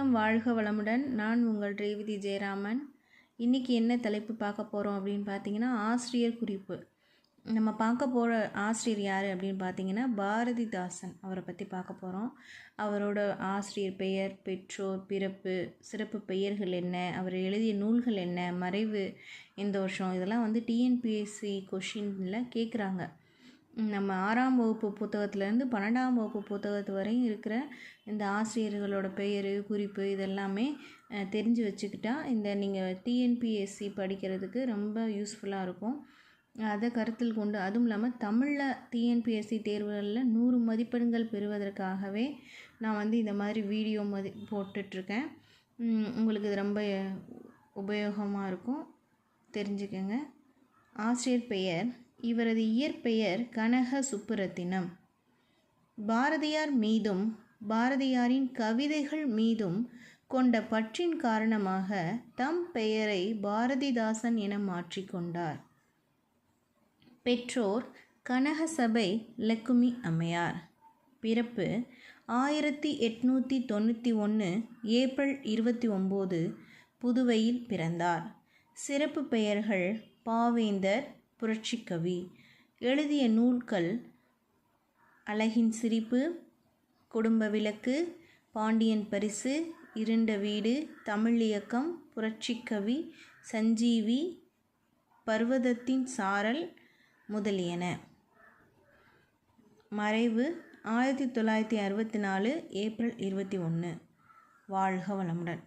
வணக்கம் வாழ்க வளமுடன். நான் உங்கள் ரேவதி ஜெயராமன். இன்றைக்கி என்ன தலைப்பு பார்க்க போகிறோம் அப்படின்னு பார்த்தீங்கன்னா ஆசிரியர் குறிப்பு. நம்ம பார்க்க போகிற ஆசிரியர் யார் அப்படின்னு பார்த்தீங்கன்னா பாரதிதாசன் அவரை பற்றி பார்க்க போகிறோம் அவரோட ஆசிரியர் பெயர் பெற்றோர் பிறப்பு சிறப்பு பெயர்கள் என்ன அவர் எழுதிய நூல்கள் என்ன மறைவு இந்த வருஷம் இதெல்லாம் வந்து டிஎன்பிஎஸ்சி கொஷினில் கேட்குறாங்க நம்ம ஆறாம் வகுப்பு புத்தகத்துலேருந்து பன்னெண்டாம் வகுப்பு புத்தகத்து வரையும் இருக்கிற இந்த ஆசிரியர்களோட பெயர் குறிப்பு இதெல்லாமே தெரிஞ்சு வச்சுக்கிட்டா இந்த நீங்கள் டிஎன்பிஎஸ்சி படிக்கிறதுக்கு ரொம்ப யூஸ்ஃபுல்லாக இருக்கும். அதை கருத்தில் கொண்டு அதுவும் இல்லாமல் தமிழில் டிஎன்பிஎஸ்சி தேர்வுகளில் நூறு மதிப்பெண்கள் பெறுவதற்காகவே நான் வந்து இந்த மாதிரி வீடியோ மதி போட்டுட்ருக்கேன். உங்களுக்கு இது ரொம்ப உபயோகமாக இருக்கும். தெரிஞ்சுக்கங்க. ஆசிரியர் பெயர். இவரது இயற்பெயர் கனக சுப்புரத்தினம் பாரதியார் மீதும் பாரதியாரின் கவிதைகள் மீதும் கொண்ட பற்றின் காரணமாக தம் பெயரை பாரதிதாசன் என மாற்றிக்கொண்டார் பெற்றோர் கனகசபை லக்குமி அம்மையார். பிறப்பு ஆயிரத்தி எட்நூற்றி தொண்ணூற்றி ஒன்று ஏப்ரல் இருபத்தி ஒம்பது புதுவையில் பிறந்தார். சிறப்பு பெயர்கள் பாவேந்தர் புரட்சிக்கவி எழுதிய நூல்கள் அழகின் சிரிப்பு குடும்ப விளக்கு பாண்டியன் பரிசு இருண்ட வீடு தமிழ் இயக்கம் புரட்சிக்கவி சஞ்சீவி பர்வதத்தின் சாரல் முதலியன. மறைவு ஆயிரத்தி தொள்ளாயிரத்தி அறுபத்தி நாலு ஏப்ரல் இருபத்தி ஒன்று வாழ்க வளமுடன்.